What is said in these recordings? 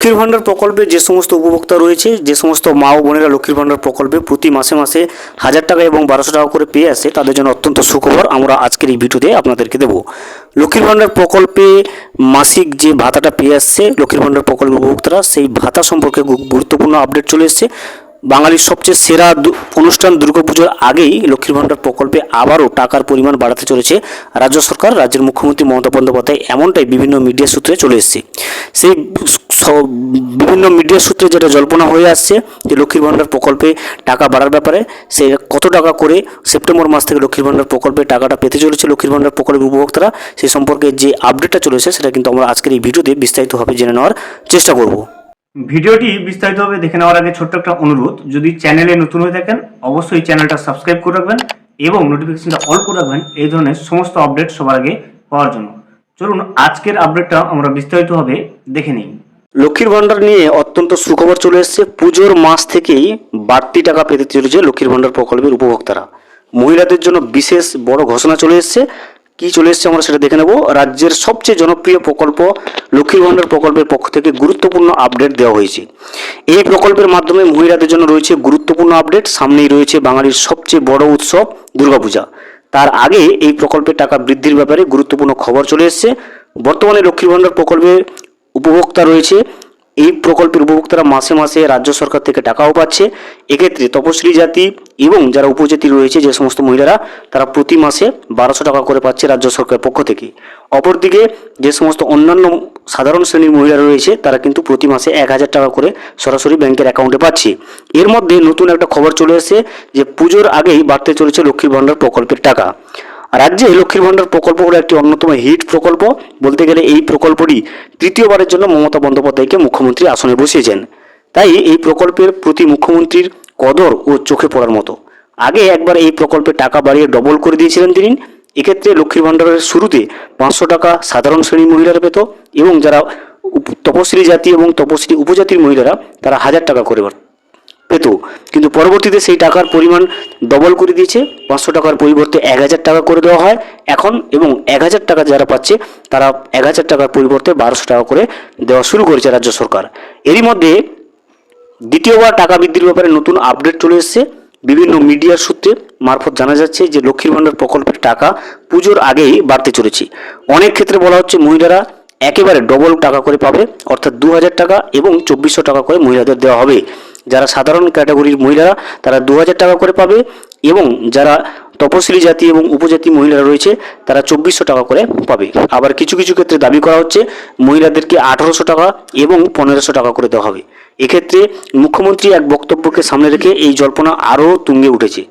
লক্ষ্মীর ভাণ্ডার প্রকল্পে যে সমস্ত উপভোক্তা রয়েছে, যে সমস্ত মা ও বোনেরা লক্ষ্মীর ভাণ্ডার প্রকল্পে প্রতি মাসে মাসে হাজার টাকা এবং বারোশো টাকা করে পেয়ে আসে, তাদের জন্য অত্যন্ত সুখবর। আমরা আজকের এই ভিডিওতে আপনাদেরকে দেব। লক্ষ্মীর ভাণ্ডার প্রকল্পে মাসিক যে ভাতাটা পেয়ে আসছে, লক্ষ্মীর ভাণ্ডার প্রকল্পের উপভোক্তারা, সেই ভাতা সম্পর্কে গুরুত্বপূর্ণ আপডেট চলে এসেছে। বাঙালির সবচেয়ে সেরা অনুষ্ঠান দুর্গাপুজোর আগেই লক্ষ্মীর ভাণ্ডার প্রকল্পে আবারও টাকার পরিমাণ বাড়াতে চলেছে। রাজ্য সরকার, রাজ্যের মুখ্যমন্ত্রী মমতা বন্দ্যোপাধ্যায় এমনটাই বিভিন্ন মিডিয়া সূত্রে চলে এসেছে। সেই বিভিন্ন মিডিয়া সূত্রে যেটা জল্পনা হয়ে আসছে যে লক্ষ্মীর ভাণ্ডার প্রকল্পে টাকা বাড়ার ব্যাপারে, সে কত টাকা করে সেপ্টেম্বর মাস থেকে লক্ষ্মীর ভাণ্ডার প্রকল্পে টাকাটা পেতে চলেছে লক্ষ্মীর ভাণ্ডার প্রকল্পের উপভোক্তারা, সে সম্পর্কে যে আপডেটটা চলেছে সেটা কিন্তু আমরা আজকের এই ভিডিওতে বিস্তারিতভাবে জেনে নেওয়ার চেষ্টা করব। ভিডিওটি বিস্তারিতভাবে দেখে নেওয়ার আগে ছোট্ট একটা অনুরোধ, যদি চ্যানেলে নতুন হয়ে থাকেন, অবশ্যই চ্যানেলটা সাবস্ক্রাইব করে রাখবেন এবং নোটিফিকেশনটা অল করে রাখবেন, এই ধরনের সমস্ত আপডেট সবার আগে পাওয়ার জন্য। চলুন, আজকের আপডেটটা আমরা বিস্তারিতভাবে দেখে নিই। লক্ষ্মীর ভাণ্ডার নিয়ে অত্যন্ত সুখবর চলে এসেছে। পুজোর মাস থেকেই বাড়তি টাকা পেতে চলেছে লক্ষ্মীর ভাণ্ডার প্রকল্পের উপভোক্তারা। মহিলাদের জন্য বিশেষ বড় ঘোষণা চলে এসেছে। কি চলে এসেছে আমরা সেটা দেখে নেব। রাজ্যের সবচেয়ে জনপ্রিয় প্রকল্প লক্ষ্মীর ভাণ্ডার প্রকল্পের পক্ষ থেকে গুরুত্বপূর্ণ আপডেট দেওয়া হয়েছে। এই প্রকল্পের মাধ্যমে মহিলাদের জন্য রয়েছে গুরুত্বপূর্ণ আপডেট। সামনেই রয়েছে বাঙালির সবচেয়ে বড় উৎসব দুর্গাপূজা। তার আগে এই প্রকল্পের টাকা বৃদ্ধির ব্যাপারে গুরুত্বপূর্ণ খবর চলে এসেছে। বর্তমানে লক্ষ্মীর ভাণ্ডার প্রকল্পে উপভোক্তা রয়েছে। এই প্রকল্পের উপভোক্তারা মাসে মাসে রাজ্য সরকার থেকে টাকাও পাচ্ছে। এক্ষেত্রে তপশিলি জাতি এবং যারা উপজাতি রয়েছে, যে সমস্ত মহিলারা, তারা প্রতি মাসে বারোশো টাকা করে পাচ্ছে রাজ্য সরকারের পক্ষ থেকে। অপরদিকে যে সমস্ত অন্যান্য সাধারণ শ্রেণির মহিলা রয়েছে, তারা কিন্তু প্রতি মাসে এক হাজার টাকা করে সরাসরি ব্যাংকের অ্যাকাউন্টে পাচ্ছে। এর মধ্যে নতুন একটা খবর চলে এসেছে যে পুজোর আগেই বাড়তে চলেছে লক্ষ্মীর ভাণ্ডার প্রকল্পের টাকা। রাজ্যে লক্ষ্মীর ভাণ্ডার প্রকল্প হলো একটি অন্যতম হিট প্রকল্প। বলতে গেলে এই প্রকল্পটি তৃতীয়বারের জন্য মমতা বন্দ্যোপাধ্যায়কে মুখ্যমন্ত্রী আসনে বসিয়েছেন। তাই এই প্রকল্পের প্রতি মুখ্যমন্ত্রীর কদর ও চোখে পড়ার মতো। আগে একবার এই প্রকল্পে টাকা বাড়িয়ে ডবল করে দিয়েছিলেন তিনি। এক্ষেত্রে লক্ষ্মীর ভাণ্ডারের শুরুতে পাঁচশো টাকা সাধারণ শ্রেণির মহিলারা পেত এবং যারা তপশিলি জাতি এবং তপশিলি উপজাতির মহিলারা তারা হাজার টাকা করে পেত। কিন্তু পরবর্তীতে সেই টাকার পরিমাণ ডবল করে দিয়েছে। পাঁচশো টাকার পরিবর্তে এক হাজার টাকা করে দেওয়া হয়। এখন এবং এক হাজার টাকা যারা পাচ্ছে, তারা এক হাজার টাকার পরিবর্তে বারোশো টাকা করে দেওয়া শুরু করেছে রাজ্য সরকার। এরই মধ্যে দ্বিতীয়বার টাকা বৃদ্ধির ব্যাপারে নতুন আপডেট চলে এসেছে। বিভিন্ন মিডিয়ার সূত্রে মারফত জানা যাচ্ছে যে লক্ষ্মীর ভাণ্ডার প্রকল্পের টাকা পুজোর আগেই বাড়তে চলেছে। অনেক ক্ষেত্রে বলা হচ্ছে মহিলারা একেবারে ডবল টাকা করে পাবে, অর্থাৎ দু হাজার টাকা এবং চব্বিশশো টাকা করে মহিলাদের দেওয়া হবে। যারা সাধারণ ক্যাটাগরির মহিলারা, তারা দু হাজার টাকা করে পাবে এবং যারা তপশিলি জাতি এবং উপজাতি মহিলারা রয়েছে, তারা চব্বিশশো টাকা করে পাবে। আবার কিছু কিছু ক্ষেত্রে দাবি করা হচ্ছে, মহিলাদেরকে আঠারোশো টাকা এবং পনেরোশো টাকা করে দেওয়া হবে। এক্ষেত্রে মুখ্যমন্ত্রী এক বক্তব্যকে সামনে রেখে এই জল্পনা আরও তুঙ্গে উঠেছে,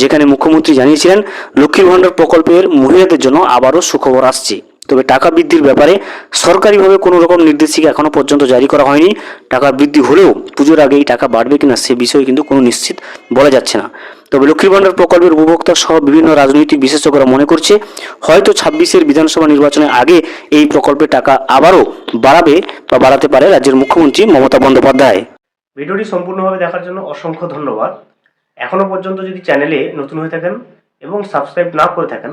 যেখানে মুখ্যমন্ত্রী জানিয়েছিলেন, লক্ষ্মীর ভাণ্ডার প্রকল্পের মহিলাদের জন্য আবারও সুখবর আসছে। তবে টাকা বৃদ্ধির ব্যাপারে সরকারিভাবে কোনো রকম নির্দেশিকা এখনও পর্যন্ত জারি করা হয়নি। টাকা বৃদ্ধি হলেও পুজোর আগে এই টাকা বাড়বে কিনা সে বিষয়ে কিন্তু কোনো নিশ্চিত বলা যাচ্ছে না। তবে লক্ষ্মীর ভাণ্ডার প্রকল্পের উপভোক্তা সহ বিভিন্ন রাজনৈতিক বিশেষজ্ঞরা মনে করছে, হয়তো ছাব্বিশের বিধানসভা নির্বাচনের আগে এই প্রকল্পের টাকা আবারও বাড়াবে বা বাড়াতে পারে রাজ্যের মুখ্যমন্ত্রী মমতা বন্দ্যোপাধ্যায়। ভিডিওটি সম্পূর্ণভাবে দেখার জন্য অসংখ্য ধন্যবাদ। এখনও পর্যন্ত যদি চ্যানেলে নতুন হয়ে থাকেন এবং সাবস্ক্রাইব না করে থাকেন